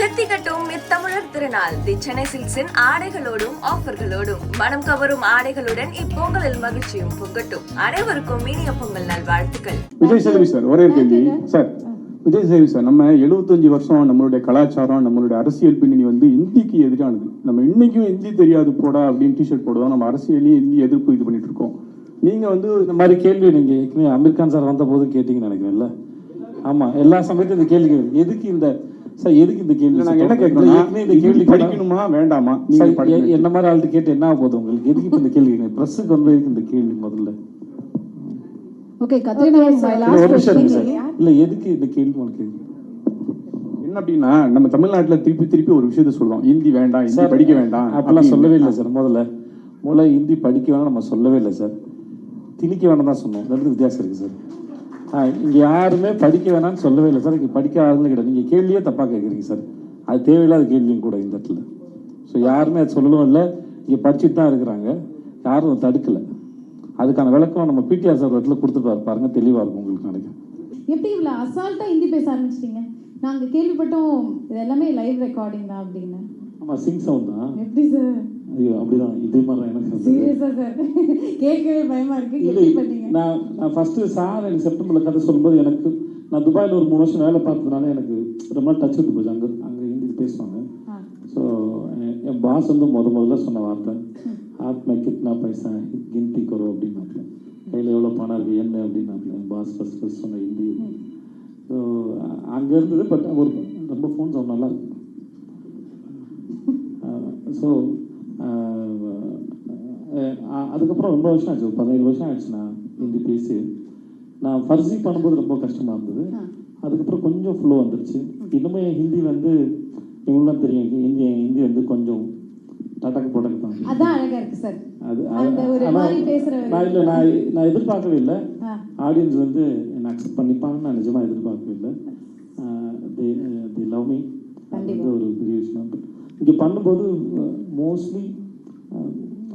தித்திக்கட்டும் இத்தமிழர் திருநாள். தி சென்னை சில்க்ஸின் ஆடைகளோடும் ஆஃபர்களோடும். மனம் கவரும் ஆடைகளுடன் இப்பொங்கலில் மகிழ்ச்சியும் பொங்கட்டும். அனைவருக்கும் இனிய பொங்கல் நல்வாழ்த்துக்கள் விஜய் சேதுபதி சார் ஒரே கேள்வி. சார் விஜய் சேதுபதி சார் நம்ம 75 வருஷம் நம்மளுடைய கலாச்சாரம் நம்மளுடைய அரசியல் பின்னணி வந்து இந்திக்கு எதிரானது. நம்ம இன்னைக்கும் இந்தி தெரியாது போடா அப்படின்னு டிஷர்ட் போடுவோம் நம்ம அரசியலையும் இந்தி எதிர்ப்பு இது பண்ணிட்டு இருக்கோம். நீங்க வந்து இந்த மாதிரி கேள்வி நீங்க ஏற்கனவே அமீர் கான் சார் வந்த போது கேட்டீங்கன்னு நினைக்கிறேன்ல. ஆமா எல்லா சமயத்தையும் இந்த கேள்வி. எதுக்கு இந்த சார் எதுக்கு இந்த கேள்வி? நாங்க என்ன கேட்கணும்? இந்த கேள்வி படிக்கணுமா வேண்டாமா? நீங்க சார், எ- படிக்கணும். என்ன மாதிரி ஆள்கிட்ட கேட்டு என்ன போகுது உங்களுக்கு? எதுக்கு இப்ப இந்த கேள்வி ப்ரெஸ்ஸுக்கு வந்து எதுக்கு இந்த கேள்வி முதல்ல. இல்ல எதுக்கு இந்த கேள்வி உங்களுக்கு? என்ன அப்படின்னா நம்ம தமிழ்நாட்டுல திருப்பி திருப்பி ஒரு விஷயத்த சொல்றோம். இந்தி வேண்டாம் படிக்க வேண்டாம் அப்படிலாம். சொல்லவே இல்லை சார் முதல்ல. முதல்ல ஹிந்தி படிக்க வேணாம் நம்ம சொல்லவே இல்லை சார். திணிக்க தான் சொன்னோம். ரெண்டு வித்தியாசம் இருக்கு சார். இங்க யாருமே படிக்க வேணாம்னு சொல்லவே இல்லை சார். இங்க படிக்க ஆளுங்க கிடையாது. நீங்க கேள்வியே தப்பா கேட்குறீங்க சார். அது தேவையில்லாத கேள்வியும் கூட இந்த இடத்துல. ஸோ யாருமே அது சொல்லவும் இல்லை. இங்க படிச்சுட்டு தான் இருக்கிறாங்க. யாரும் தடுக்கல. அதுக்கான விளக்கம் நம்ம பிடிஆர் சார் இடத்துல கொடுத்துட்டு பாருங்க. தெளிவா இருக்கும் உங்களுக்கு நினைக்கிறேன். எப்படி இவ்வளவு அசால்ட்டா ஹிந்தி பேச ஆரம்பிச்சிட்டீங்க? நாங்க கேள்விப்பட்டோம் இது எல்லாமே லைவ் ரெக்கார்டிங் தான் அப்படின்னு. ஆமா சிங் சவுண்ட் தான். எப்படி சார்? ஐயோ அப்படிதான். இதே மாதிரி எனக்கு. சீரியஸா சார் கேட்கவே பயமா இருக்கு. நான் நான் ஃபர்ஸ்ட் சார் எனக்கு செப்டம்பர்ல கதை சொல்லும்போது எனக்கு நான் துபாயில் ஒரு மூணு வருஷம் வேலை பார்த்ததுனால எனக்கு ரொம்ப நாள் டச் விட்டு போச்சு. அங்கே அங்கே ஹிந்தி பேசுவாங்க. ஸோ என் பாஸ் வந்து முத முதல்ல சொன்ன வார்த்தை ஆத்மா கிட்னா பைசா கின்தி கரோ அப்படின்னாப்ல கையில் எவ்வளோ பணம் இருக்குது என்ன அப்படின்னாப்ல என் பாஸ் ஃபர்ஸ்ட் ஃபர்ஸ்ட் சொன்ன ஹிந்தி. ஸோ அங்கே இருந்தது பட் ஒரு ரொம்ப ஃபோன் சவுண்ட் நல்லா இருக்கு. ஸோ அதுக்கப்புறம் ரொம்ப வருஷம் ஆச்சு. பதினேழு வருஷம் ஆயிடுச்சு நான் ஹிந்தி பேசி. நான் ஃபர்ஸி பண்ணும்போது ரொம்ப கஷ்டமாக இருந்தது. அதுக்கப்புறம் கொஞ்சம் ஃப்ளோ வந்துருச்சு. இன்னுமே ஹிந்தி வந்து இவங்களாம் தெரியும். ஹிந்தி ஹிந்தி வந்து கொஞ்சம் டடக்கு போடக்கு தான். அதான் அழகா இருக்கு சார். அது நான் இல்லை நான் நான் எதிர்பார்க்கவே இல்லை. ஆடியன்ஸ் வந்து என்னை அக்செப்ட் பண்ணிப்பாங்கன்னு நான் நிஜமாக எதிர்பார்க்கவே இல்லை. தி லவ் மீ அது ஒரு பெரிய விஷயம். இங்கே பண்ணும்போது மோஸ்ட்லி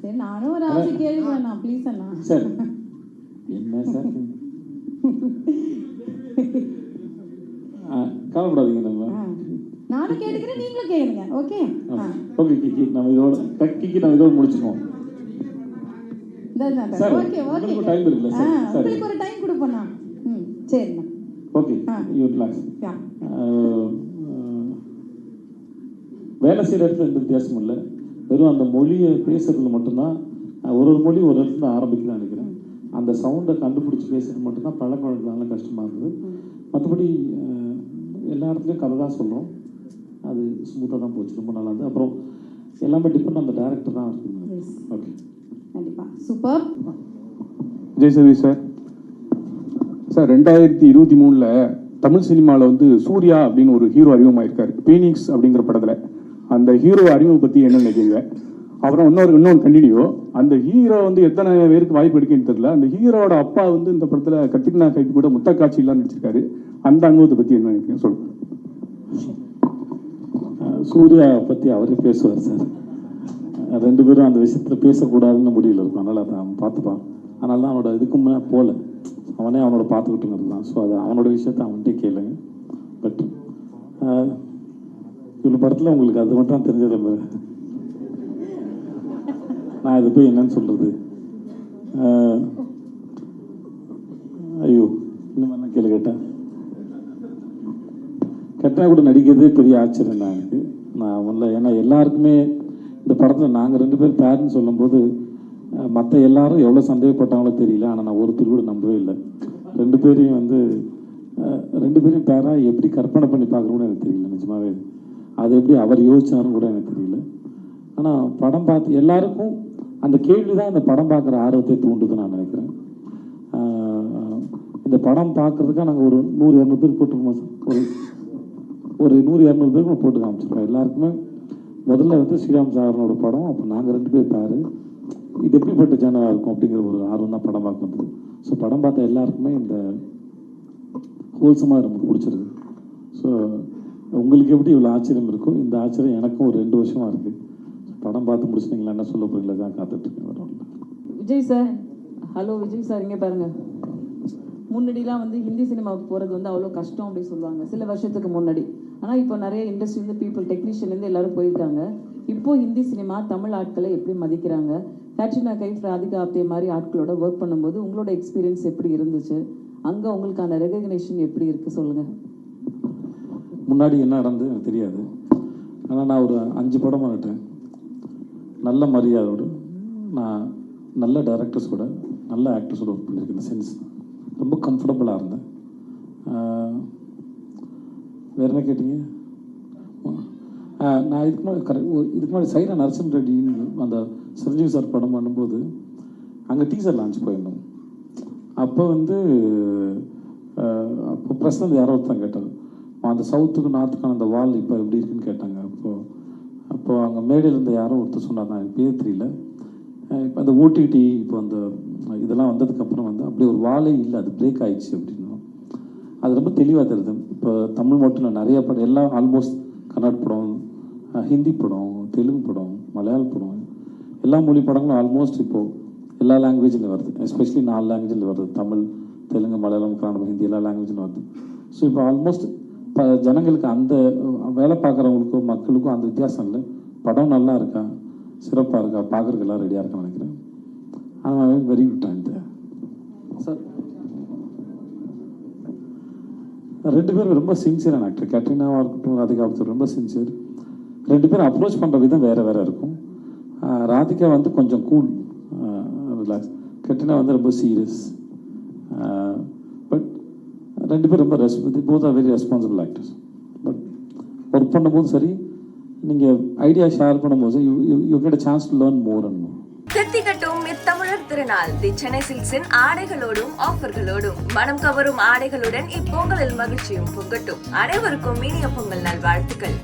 சரி நானும் ஒரு ஆசை கேள்வி ப்ளீஸ் அண்ணா. சார். என்ன சார்? கவலைப்படாதீங்க நம்ம. நானும் கேட்டுக்கிறேன் நீங்களும் கேளுங்க ஓகே ஓகே கிக்கி நம்ம இதோட கிக்கி நம்ம இதோட முடிச்சுக்குவோம் ஓகே ஓகே time இருக்குல்ல, சார்? சரி. உங்களுக்கு ஒரு டைம் கொடுப்போண்ணா ம் சரிண்ணா. ஓகே. யூ. ரிலாக்ஸ் வேலை செய்கிற இடத்துல எந்த வித்தியாசமும் இல்லை. வெறும் அந்த மொழியை பேசுறதுல மட்டும்தான் ஒரு ஒரு மொழி ஒரு இடத்துல ஆரம்பிக்குதான் நினைக்கிறேன். அந்த சவுண்டை கண்டுபிடிச்சி பேசுறது மட்டும்தான் பழக்க வழக்கம்னால கஷ்டமாக இருக்குது மற்றபடி எல்லா இடத்துலையும் கதை தான் சொல்கிறோம் அது ஸ்மூத்தாக தான் போச்சு ரொம்ப நல்லா இருந்தது. அப்புறம் எல்லாமே டிபெண்ட் அந்த டேரக்டர் தான் இருக்குது. ஓகே கண்டிப்பா. Super Vijay Sethupathi sir. Sir ரெண்டாயிரத்தி இருபத்தி மூணுல தமிழ் சினிமாவில் வந்து சூர்யா அப்படின்னு ஒரு ஹீரோ அறிமுகமாயிருக்காரு. பீனிக்ஸ் அப்படிங்கிற படத்துல. அந்த ஹீரோ அறிவை பத்தி என்ன நினைக்கிறீங்க? அப்புறம் இன்னொரு இன்னொன்று கண்டினியூ அந்த ஹீரோ வந்து எத்தனை பேருக்கு வாய்ப்பு எடுக்குன்னு தெரியல. அந்த ஹீரோட அப்பா வந்து இந்த படத்துல கத்திரினா கைக்கு கூட முத்த காட்சியெல்லாம் நடிச்சிருக்காரு. அந்த அனுபவத்தை பத்தி என்ன நினைக்கிறீங்க? சொல்லுங்க. சூர்யா பற்றி அவரே பேசுவார் சார். ரெண்டு பேரும் அந்த விஷயத்தில் பேசக்கூடாதுன்னு முடியல. இருக்கும் அதனால் அதை அவன் பார்த்துப்பான். அதனால தான் அவனோட இதுக்கும் மேலே போகல அவனே அவனோட பார்த்துக்கிட்டுங்கிறது தான் ஸோ அது அவனோட விஷயத்த அவன்கிட்டே கேளுங்க. பட் இவ்வளோ படத்தில் உங்களுக்கு அது மட்டும் தான் நான் இது போய் என்னன்னு சொல்கிறது ஐயோ இந்த மாதிரிலாம் கேள்வி கேட்டேன். கேட்டால் கூட நடிக்கிறதே பெரிய ஆச்சரியம் தான் எனக்கு. நான் ஒன்றில் ஏன்னா எல்லாருக்குமே இந்த படத்தில் நாங்கள் ரெண்டு பேரும் பேருன்னு சொல்லும்போது மற்ற எல்லாரும் எவ்வளோ சந்தேகப்பட்டாங்களோ தெரியல. ஆனால் நான் ஒருத்தர் கூட நம்பவே இல்லை. ரெண்டு பேரையும் வந்து ரெண்டு பேரையும் பேராக எப்படி கற்பனை பண்ணி பார்க்குறோன்னு எனக்கு தெரியல நிஜமாவே. அது எப்படி அவர் யோசிச்சாருன்னு கூட எனக்கு தெரியல. ஆனால் படம் பார்த்து எல்லாருக்கும் அந்த கேள்வி தான் இந்த படம் பார்க்குற ஆர்வத்தை தூண்டுதுன்னு நான் நினைக்கிறேன். இந்த படம் பார்க்கறதுக்காக நாங்கள் ஒரு நூறு இரநூறு பேர் போட்டிருக்கோம் சார்? ஒரு ஒரு நூறு இரநூறு பேருக்கு போட்டு காமிச்சிருக்கோம். எல்லாருக்குமே முதல்ல வந்து ஸ்ரீராம் சாரனோட படம் அப்போ நாங்கள் ரெண்டு பேர் தாரு. இது எப்படிப்பட்ட சேனலாக இருக்கும் அப்படிங்கிற ஒரு ஆர்வம் தான் படம் பார்க்க வந்தது ஸோ படம் பார்த்த எல்லாருக்குமே இந்த ஹோல்சமாக நமக்கு பிடிச்சிருக்கு. ஸோ உங்களுக்கு எப்படி இவ்வளோ ஆச்சரியம் இருக்கும்? இந்த ஆச்சரியம் எனக்கும் ஒரு ரெண்டு வருஷமாக இருக்குது படம் பார்த்து முடிச்சிட்டிங்களா? என்ன சொல்ல போகிறீங்களா தான் காத்துட்ருக்கேன் வரோம். Vijay sir hello Vijay sir இங்கே பாருங்கள் முன்னாடிலாம் வந்து ஹிந்தி சினிமாவுக்கு போகிறது வந்து அவ்வளோ கஷ்டம் அப்படின்னு சொல்லுவாங்க. சில வருஷத்துக்கு முன்னாடி. ஆனால் இப்போ நிறைய இண்டஸ்ட்ரியிலேருந்து பீப்புள் டெக்னீஷியன்லேருந்து எல்லாரும் போயிருக்காங்க. இப்போ ஹிந்தி சினிமா தமிழ் ஆட்களை எப்படி மதிக்கிறாங்க? கேட்ரினா கைஃப் ராதிகா ஆப்தே மாதிரி ஆட்களோட ஒர்க் பண்ணும்போது உங்களோட எக்ஸ்பீரியன்ஸ் எப்படி இருந்துச்சு? அங்கே உங்களுக்கான ரெகக்னேஷன் எப்படி இருக்குது சொல்லுங்கள் முன்னாடி என்ன நடந்தது எனக்கு தெரியாது. ஆனால் நான் ஒரு அஞ்சு படம் பண்ணிட்டேன். நல்ல மரியாதையோடு நான் நல்ல டைரக்டர்ஸோட நல்ல ஆக்டர்ஸோட ஒர்க் பண்ணியிருக்கேன் சென்ஸ் ரொம்ப கம்ஃபர்டபுளாக இருந்தேன். வேறு வேற என்ன கேட்டீங்க? நான் இதுக்கு முன்னாடி கரெக்ட் இதுக்கு முன்னாடி சைரா நரசிம்ம ரெட்டின்னு அந்த சிரஞ்சீவி சார் படம் பண்ணும்போது அங்கே டீசர் லான்ச் போயிருந்தோம். அப்போ வந்து அப்போ பிரசிடண்ட் யாரோ ஒருத்தன் கேட்டார். அந்த சவுத்துக்கு நார்த்துக்கான அந்த வால் இப்போ எப்படி இருக்குன்னு கேட்டாங்க. அப்போது அப்போது அங்கே மேடையில் இருந்த யாரும் ஒருத்தர் சொன்னார். நான் எனக்கு பேர் தெரியல. இப்போ அந்த ஓடிடி இப்போ அந்த இதெல்லாம் வந்ததுக்கப்புறம் வந்து அப்படி ஒரு வாலே இல்லை. அது பிரேக் ஆயிடுச்சு அப்படின்னா அது ரொம்ப தெளிவாக தெரியுது. இப்போ தமிழ் மட்டும் இல்லை நிறைய படம் எல்லாம் ஆல்மோஸ்ட் கன்னட படம் ஹிந்தி படம் தெலுங்கு படம் மலையாள படம் எல்லா மொழி படங்களும் ஆல்மோஸ்ட் இப்போது எல்லா லாங்குவேஜில் வருது. எஸ்பெஷலி நாலு லாங்குவேஜில் வருது. தமிழ் தெலுங்கு மலையாளம் கன்னடம் ஹிந்தி எல்லா லாங்குவேஜிலும் வருது. ஸோ இப்போ ஆல்மோஸ்ட் இப்போ ஜனங்களுக்கு அந்த வேலை பார்க்குறவங்களுக்கும் மக்களுக்கும் அந்த வித்தியாசம் இல்லை. படம் நல்லா இருக்கா? சிறப்பாக இருக்கா? பார்க்குறதுக்கு எல்லாம் ரெடியாக இருக்கான்னு நினைக்கிறேன். ஆனால் வெரி குட் டைம் சார் ரெண்டு பேரும் ரொம்ப சின்சியரான ஆக்டர் கேட்ரினாவாக இருக்கட்டும் ராதிகா ரொம்ப சின்சியர் ரெண்டு பேரும் அப்ரோச் பண்ணுற விதம் வேறு வேறு இருக்கும். ராதிகா வந்து கொஞ்சம் கூல் ரிலாக்ஸ் கேட்ரினா வந்து ரொம்ப சீரியஸ் ரெண்டு பேரும் ரொம்ப res both are very responsible actors but work பண்ணும்போது சரி நீங்கள் ஐடியா ஷேர் பண்ணும்போது you you get chance to learn more and more திருத்திக்கட்டும் இத்தமிழர் திருநாள். தி சென்னை சில்க்ஸின் ஆடைகளோடும் ஆஃபர்களோடும் மனம் கவரும் ஆடைகளுடன் இப்பொங்கலில் மகிழ்ச்சியும் பொங்கட்டும். அனைவருக்கும் இனிய பொங்கல் நல்வாழ்த்துக்கள்.